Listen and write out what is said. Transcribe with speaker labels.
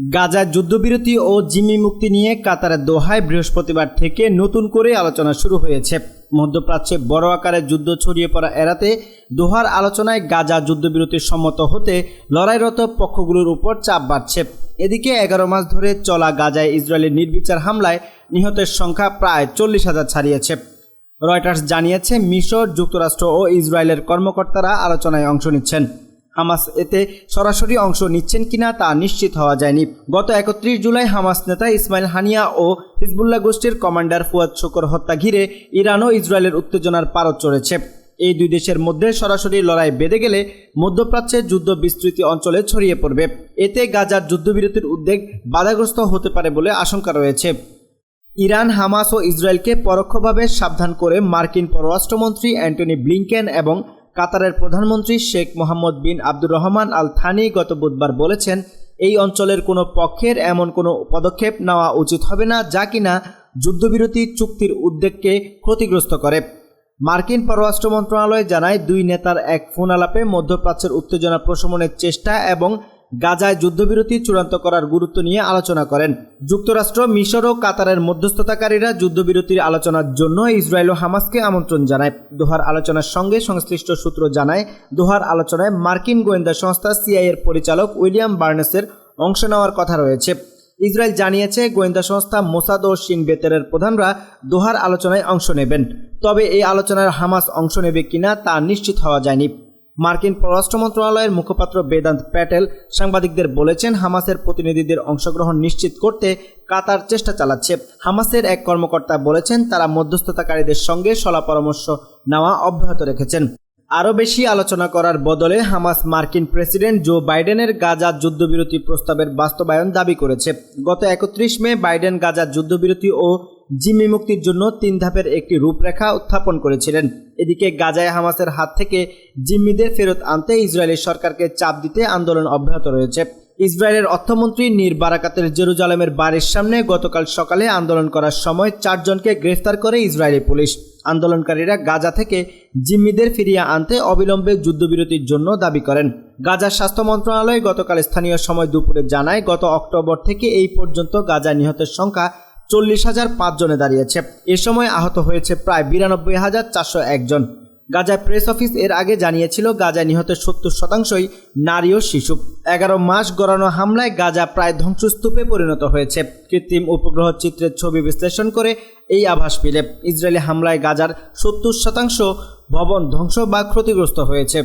Speaker 1: গাজার যুদ্ধবিরতি ও জিম্মি মুক্তি নিয়ে কাতারের দোহায় বৃহস্পতিবার থেকে নতুন করে আলোচনা শুরু হয়েছে। মধ্যপ্রাচ্যে বড় আকারের যুদ্ধ ছড়িয়ে পড়া এড়াতে দোহার আলোচনায় গাজা যুদ্ধবিরতির সম্মত হতে লড়াইরত পক্ষগুলোর উপর চাপ বাড়ছে। এদিকে এগারো মাস ধরে চলা গাজায় ইসরায়েলের নির্বিচার হামলায় নিহতের সংখ্যা প্রায় চল্লিশ হাজার ছাড়িয়েছে। রয়টার্স জানিয়েছে, মিশর, যুক্তরাষ্ট্র ও ইসরায়েলের কর্মকর্তারা আলোচনায় অংশ নিচ্ছেন। হামাস এতে সরাসরি অংশ নিচ্ছেন কিনা তা নিশ্চিত হওয়া যায়নি। গত একত্রিশ জুলাই হামাস নেতা ইসমাইল হানিয়া ও হিজবুল্লাহ গোষ্ঠীর কমান্ডার ফুয়াদ শকর হত্যা ঘিরে ইরান ও ইসরায়েলের উত্তেজনার পারদ চড়েছে। এই দুই দেশের মধ্যে সরাসরি লড়াই বেঁধে গেলে মধ্যপ্রাচ্যের যুদ্ধ বিস্তৃতি অঞ্চলে ছড়িয়ে পড়বে। এতে গাজার যুদ্ধবিরতির উদ্বেগ বাধাগ্রস্ত হতে পারে বলে আশঙ্কা রয়েছে। ইরান, হামাস ও ইসরায়েলকে পরোক্ষভাবে সাবধান করে মার্কিন পররাষ্ট্রমন্ত্রী অ্যান্টনি ব্লিংকেন এবং কাতারের প্রধানমন্ত্রী Sheikh Mohammed bin Abdur Rahman Al Thani গত বুধবার বলেছেন, এই অঞ্চলের কোনো পক্ষের এমন কোনো পদক্ষেপ নেওয়া উচিত হবে না যা কিনা যুদ্ধবিরতি চুক্তির উদ্বেগকে ক্ষতিগ্রস্ত করে। মার্কিন পররাষ্ট্র মন্ত্রণালয় জানায়, দুই নেতার এক ফোন আলাপে মধ্যপ্রাচ্যের উত্তেজনা প্রশমনের চেষ্টা এবং গাজায় যুদ্ধবিরতি চূড়ান্ত করার গুরুত্ব নিয়ে আলোচনা করেন। যুক্তরাষ্ট্র, মিশর ও কাতারের মধ্যস্থতাকারীরা যুদ্ধবিরতির আলোচনার জন্য ইসরায়েল ও হামাসকে আমন্ত্রণ জানায়। দোহার আলোচনার সঙ্গে সংশ্লিষ্ট সূত্র জানায়, দোহার আলোচনায় মার্কিন গোয়েন্দা সংস্থা সিআইএর পরিচালক উইলিয়াম বার্নেসের অংশ নেওয়ার কথা রয়েছে। ইসরায়েল জানিয়েছে, গোয়েন্দা সংস্থা মোসাদ ও শিন বেতেরের প্রধানরা দোহার আলোচনায় অংশ নেবেন। তবে এই আলোচনায় হামাস অংশ নেবে কিনা তা নিশ্চিত হওয়া যায়নি। মার্কিন পররাষ্ট্র মন্ত্রণালয়ের মুখপাত্র বেদান্ত প্যাটেল সাংবাদিকদের বলেছেন, হামাসের প্রতিনিধিদের অংশগ্রহণ নিশ্চিত করতে কাতার চেষ্টা চালাচ্ছে। হামাসের এক কর্মকর্তা বলেছেন, তারা মধ্যস্থতাকারীদের সঙ্গে সলা পরামর্শ নেওয়া অব্যাহত রেখেছেন। আরও বেশি আলোচনা করার বদলে হামাস মার্কিন প্রেসিডেন্ট জো বাইডেনের গাজা যুদ্ধবিরতি প্রস্তাবের বাস্তবায়ন দাবি করেছে। গত একত্রিশ মে বাইডেন গাজার যুদ্ধবিরতি ও জিম্মি মুক্তির জন্য তিন ধাপের একটি রূপরেখা উত্থাপন করেছিলেন। এদিকে গাজায় হামাসের হাত থেকে জিম্মিদের ফেরত আনতে ইসরায়েলি সরকারকে চাপ দিতে আন্দোলন অব্যাহত রয়েছে। ইসরায়েলের অর্থমন্ত্রী নীর বারাকাতের জেরুজালেমের বাড়ির সামনে গতকাল সকালে আন্দোলন করার সময় চারজনকে গ্রেফতার করে ইসরায়েলি পুলিশ। আন্দোলনকারীরা গাজা থেকে জিম্মিদের ফিরিয়ে আনতে অবিলম্বে যুদ্ধবিরতির জন্য দাবি করেন। গাজার স্বাস্থ্য মন্ত্রণালয় গতকাল স্থানীয় সময় দুপুরে জানায়, গত অক্টোবর থেকে এই পর্যন্ত গাজা নিহতের সংখ্যা চল্লিশ হাজার পাঁচজনে দাঁড়িয়েছে। এ সময় আহত হয়েছে প্রায় বিরানব্বই হাজার চারশো একজন গাজায় প্রেস অফিস এর আগে জানিয়েছিল, গাজায় নিহতের সত্তর শতাংশই নারী ও শিশু। এগারো মাস গড়ানো হামলায় গাজা প্রায় ধ্বংসস্তূপে পরিণত হয়েছে। কৃত্রিম উপগ্রহ চিত্রের ছবি বিশ্লেষণ করে এই আভাস পেলে ইসরায়েলি হামলায় গাজার সত্তর শতাংশ ভবন ধ্বংস বা ক্ষতিগ্রস্ত হয়েছে।